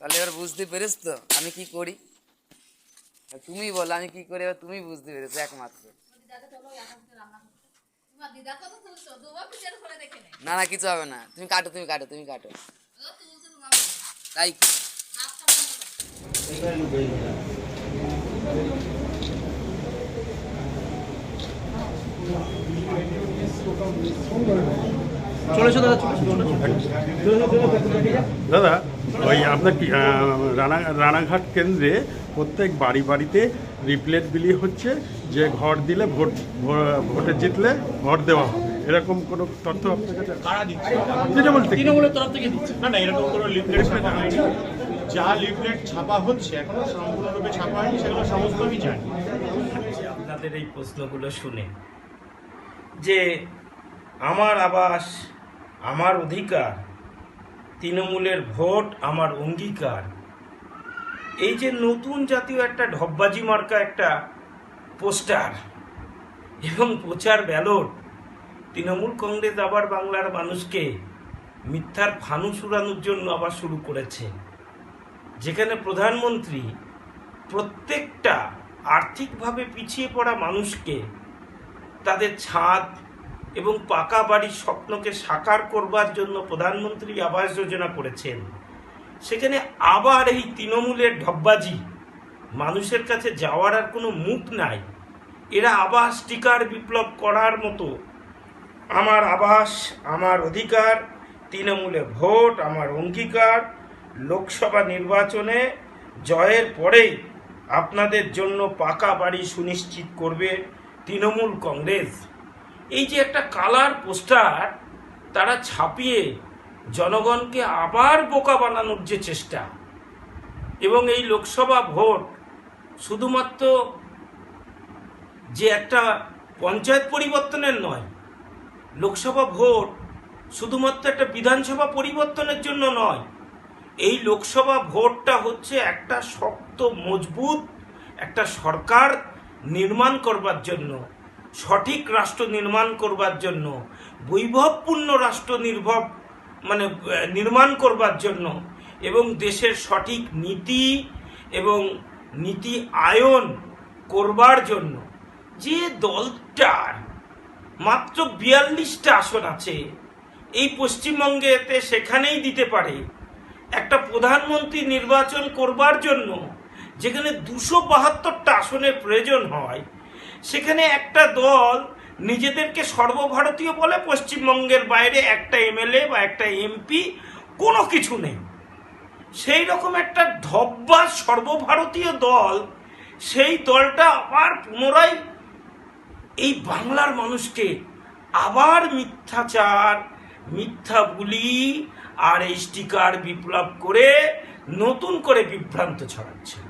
তাহলে এবার বুঝতে পেরেছ তো? আমি কি করি? তুমি বলো, আমি কি করি? এবার তুমি বুঝতে পেরেছ, একমাত্র। না না, কিছু হবে না। তুমি কাটো তুমি কাটো তুমি কাটো। তাই। দাদা ওই আপনার কি রানা রানাঘাট কেন্দ্রে প্রত্যেক বাড়ি বাড়িতে রিপ্লেট বিলি হচ্ছে যে ঘর দিলে ভোট ভো- ভোটে জিতলে ঘর দেওয়া হবে। এরকম কোনো তথ্য আপনার কাছে থেকে। তৃণমূলের তরফ থেকে দিচ্ছে। না না এরকম কোনো লিফলেট যা লিফলেট ছাপা হচ্ছে এখনও সম্পূর্ণরূপে ছাপা হয়নি সেগুলো সমস্ত আমি জানি। আপনাদের এই প্রশ্নগুলো শুনে যে আমার আবাস আমার অধিকার তৃণমূলের ভোট আমার অঙ্গীকার। এই যে নতুন জাতীয় একটা ঢপবাজি মার্কা একটা পোস্টার এবং প্রচার ব্যালট, তৃণমূল কংগ্রেস আবার বাংলার মানুষকে মিথ্যার ফানুস উড়ানোর জন্য আবার শুরু করেছে। যেখানে প্রধানমন্ত্রী প্রত্যেকটা আর্থিকভাবে পিছিয়ে পড়া মানুষকে তাদের ছাদ এবং পাকা বাড়ির স্বপ্নকে সাকার করবার জন্য প্রধানমন্ত্রী আবাস যোজনা করেছেন। সেখানে আবার এই তৃণমূলের ঢব্বাজি, মানুষের কাছে যাওয়ার আর কোনো মুখ নাই। এরা আবাস টিকার বিপ্লব করার মতো। আমার আবাস, আমার অধিকার, তৃণমূলে ভোট, আমার অঙ্গীকার, লোকসভা নির্বাচনে জয়ের পরেই আপনাদের জন্য পাকা বাড়ি সুনিশ্চিত করবে তৃণমূল কংগ্রেস। এই যে একটা কালার পোস্টার, তারা ছাপিয়ে জনগণকে আবার বোকা বানানোর যে চেষ্টা এবং এই লোকসভা ভোট শুধুমাত্র যে একটা পঞ্চায়েত পরিবর্তনের নয়, লোকসভা ভোট শুধুমাত্র একটা বিধানসভা পরিবর্তনের জন্য নয়, এই লোকসভা ভোটটা হচ্ছে একটা শক্ত, মজবুত একটা সরকার নির্মাণ করবার জন্য সঠিক রাষ্ট্র নির্মাণ করবার জন্য, বৈভবপূর্ণ রাষ্ট্র নির্ভর মানে নির্মাণ করবার জন্য এবং দেশের সঠিক নীতি এবং নীতি আয়ন করবার জন্য যে দলটার মাত্র বিয়াল্লিশটা আসন আছে, এই পশ্চিমবঙ্গে এতে সেখানেই দিতে পারে। একটা প্রধানমন্ত্রী নির্বাচন করবার জন্য যেখানে দুশো বাহাত্তরটা আসনের প্রয়োজন হয় সেখানে একটা দল নিজেদেরকে সর্বভারতীয় বলে পশ্চিমবঙ্গের বাইরে একটা এমএলএ বা একটা এমপি, কোনো কিছু নেই। সেই রকম একটা ধব্বা সর্বভারতীয় দল, সেই দলটা আবার পুনরায় এই বাংলার মানুষকে আবার মিথ্যাচার, মিথ্যা বুলি আর এই স্টিকার বিপ্লব করে নতুন করে বিভ্রান্ত ছড়াচ্ছে।